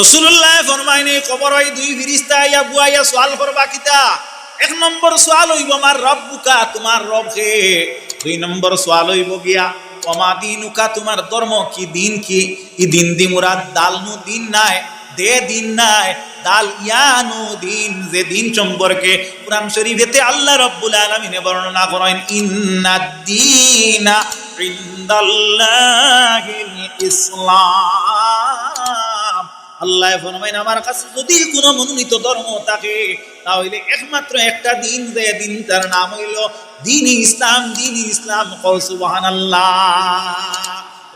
রসুল্লাহ ফরমাইনি কবর ওই দুই ফিরিস্তা আইয়া বুয়াইয়া সোয়াল করবা কিতা? এক নম্বর সোয়াল হইব, আমার রব বুকা তোমার রব হে দুই নম্বর সোয়াল হইব গিয়া অমা দিনুকা, তোমার ধর্ম কি, দিন কি? ই দিন দি মুরাদ দাল নু দিন নাই, দে দিন নাই, দাল ইয়ানু দিন। যে দিন সম্পর্কে কোরআন শরীফেতে আল্লাহ রব্বুল আলামিনে বর্ণনা করেন ইন্নাদ্দিনা ইনদাল্লাহিল ইসলাম। আল্লাহ ফরমাইন, আমার কাছে যদি কোনো মনোনীত ধর্ম থাকে, তাহলে একমাত্র একটা দিন যে দিন তার নাম হইল দিন ইসলাম দিন ইসলাম কও সুবহানাল্লাহ।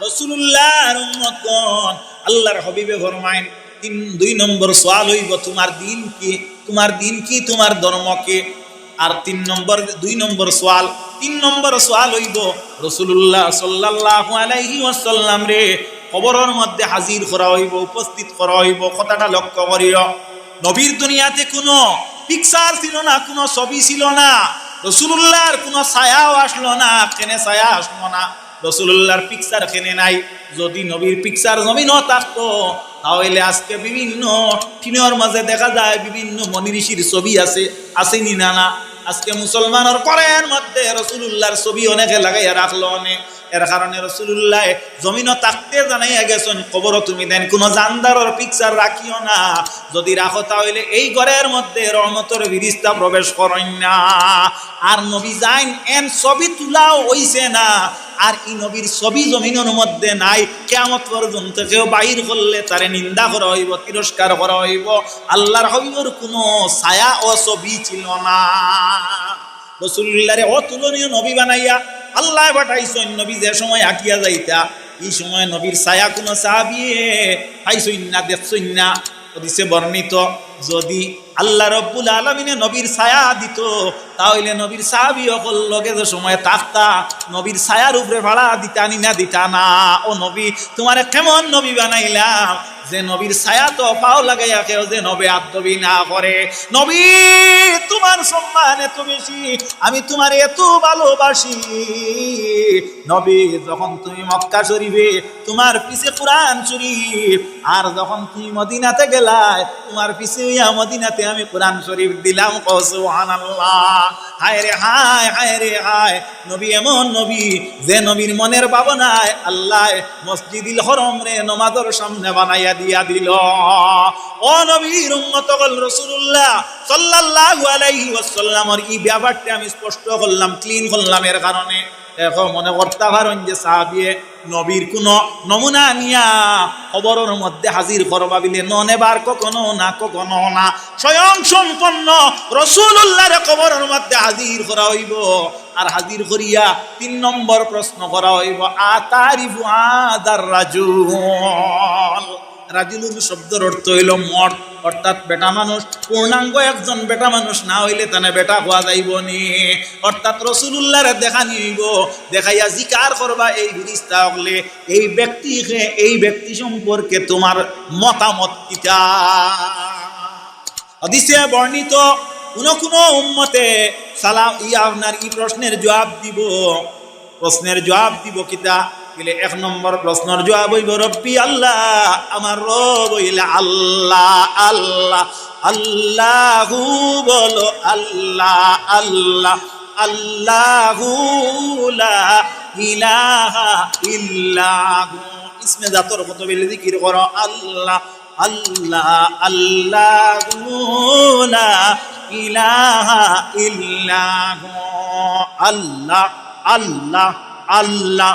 রসুল্লাহর উম্মতগণ, আল্লাহর হবিবে ফরমাইন, তিন, দুই নম্বর সোয়াল হইব, তোমার দিন কি? তোমার দিন কি? তোমার ধর্ম কে? আর তিন নম্বর, দুই নম্বর সোয়াল তিন নম্বর সোয়াল হইব রসুল্লাহ সাল্লাল্লাহু আলাইহি ওয়াসাল্লাম রে কবরের মধ্যে হাজির করা হইব, উপস্থিত করা হইব, কথাটা লক্ষ্য করিও। নবীর দুনিয়াতে কোনো পিকচার ছিল না, কোনো ছবি ছিল না। রসুল্লাহর কোনো ছায়াও আসলো না, কেনে ছায়া আসলো না। রসুল্লাহর পিকচার কেনে নাই। যদি নবীর পিকচার জমিনও থাকতো, তাহলে আজকে বিভিন্ন টিনের মাঝে দেখা যায়, বিভিন্ন মনি ছবি আছে, আসেনি না না। আজকে মুসলমানের করেন মধ্যে রসুল্লাহর ছবি অনেকে লাগাইয়া রাখল অনেক। এর কারণে রসুল্লাহ জমিনও তাকতে জানাইয়া গেছেন কবর তুমি দেন, কোনো জানদারর পিকচার রাখিও না। যদি রাখো তাহলে এই ঘরের মধ্যে রহমতর বিরিস্তা প্রবেশ করেন না। আর নবী যাইন, এন ছবি তুলাও হইছে না। আর ই নবীর ছবি জমিনের মধ্যে নাই কেমত পর্যন্ত কেউ বাহির করলে তারে নিন্দা করা হইব, তিরস্কার করা হইব। আল্লাহর হইবর কোনো ছায়া ও ছবি ছিল না। রসুল্লাহরে অতুলনীয় নবী বানাইয়া আল্লাহ পাঠাইছেন নবী যে সময় আঁকিয়া যাইতা, এই সময় নবীর ছায়া কোনো চাবিয়ে পাইছইন না দেখছইন না। বর্ণিত, যদি আল্লাহ রব্বুল আলমিনে নবীর ছায়া দিত তাহলে নবীর সাহাবি অকল লগে যে সময় তাকতা নবীর ছায়ার উপরে ভাড়া দিতানি না দিতা না। ও নবী, তোমার কেমন নবী বানাইলাম? যে নবীর ছায়া তো পাও লাগাইয়া কেউ যে নবে আত্মবি না করে। নবী, তোমার সম্মান এত বেশি, আমি তোমার এত ভালোবাসি। নবী, যখন তুমি মক্কা শরীফে তোমার পিছে কোরআন শরীফ, আর যখন তুমি মদিনাতে গেলায়, তোমার পিছে মদিনাতে আমি কোরআন শরীফ দিলাম। সুবহানাল্লাহ। হায় রে হায় হায় রে হায়। নবী এমন নবী যে নবীর মনের ভাবনায় আল্লাহ মসজিদিল হরম রে নমাজর সামনে বানাইয়া দিয়া দিল। ও নবীর উম্মত রসুল্লাহ সাল্লাল্লাহু আলাইহি ওয়াসাল্লামের এই ব্যাপারটা আমি স্পষ্ট করলাম ক্লিন করলাম এর কারণে। এখন মনে করতে পারেন যে সাহাবিয়ে নবীর কোন নমুনা নিয়া খবরের মধ্যে হাজির করবা বিলে ন নেবার কখনো না কখনো না। স্বয়ং সম্পন্ন রসুল্লাহর খবরের মধ্যে হাজির করা হইব, আর হাজির করিয়া তিন নম্বর প্রশ্ন করা হইব, আতারিফু আদার রাজুল? রাজুলুর শব্দের অর্থ হইল মর্দ অর্থাৎ বেটা মানুষ, পূর্ণাঙ্গ একজন বেটা মানুষ না হইলে তানে বেটা হওয়া যাইব নি। অর্থাৎ রসুল্লাহরে দেখা নিব, দেখাইয়া জিকার করবা এই ফিরিস্তা হলে এই ব্যক্তিকে, এই ব্যক্তি সম্পর্কে তোমার মতামত কিতা হদিসে বর্ণিত, কোন কোন উম্মতে সালাম ইয়া আপনার এই প্রশ্নের জবাব দিব। প্রশ্নের জবাব দিব কিতা বলে এক নম্বর প্রশ্নের জবাব হইব, রব্বি আল্লাহ, আমার রব হইলে আল্লাহ আল্লাহ, আল্লাহু বলো, আল্লাহ আল্লাহ, আল্লাহু লা ইলাহা ইল্লাহু। ইসমে জাতর মতো বেলে জিকির করো, আল্লাহ আল্লাহ, আল্লাহু লা ইলাহা ইল্লাহু। আল্লাহ আল্লাহ আল্লাহ।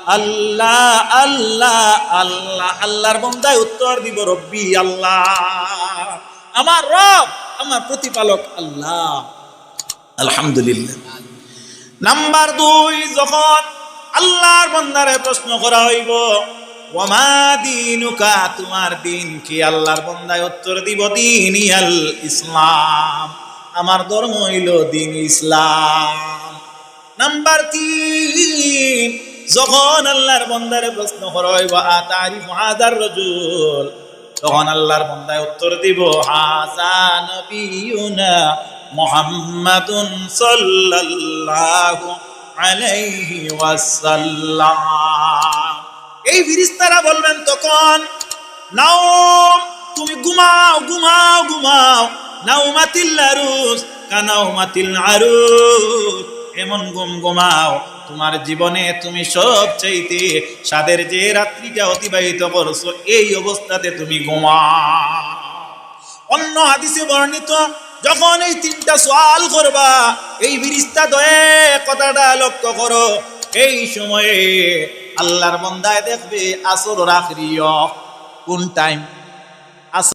আল্লাহ আল্লাহ আল্লাহ, আল্লাহর বন্দায় উত্তর দিব, রব্বি, আল্লাহ। আমার রব, আমার প্রতিপালক আল্লাহ। আলহামদুলিল্লাহ। নাম্বার দুই, যখন আল্লাহর বন্দারে প্রশ্ন করা হইব ওমা দিনুকা, তোমার দিন কি আল্লাহর বন্দায় উত্তর দিব দিন ইয়াল ইসলাম? আমার ধর্ম হইল দিন ইসলাম। নাম্বার তিন যখন আল্লাহর বন্দারে প্রশ্ন করয় বা তারিফ হাজার রজুল? তখন আল্লাহর বন্দায় উত্তর দিব, হাজা নবিয়ুনা মুহাম্মাদুন সাল্লাল্লাহু আলাইহি ওয়াসাল্লাম। এই ফিরিস্তারা বলবেন, তখন নাও তুমি ঘুমাও ঘুমাও ঘুমাও। নাও মাতিল আরুস কানাও মাতিল আরুস। এমন ঘুম ঘুমাও তোমার জীবনে তুমি সব চাইতে সাদের যে রাত্রিটা অতিবাহিত করছ, এই অবস্থাতে তুমি ঘুমাও। অন্য হাদিসে বর্ণিত, যখন এই তিনটা সোয়াল করবা, এই বিরিস্তা দয়ে কথাটা লক্ষ্য করো। এই সময়ে আল্লাহর বন্দায় দেখবে আসর রাখরিয় কোন টাইম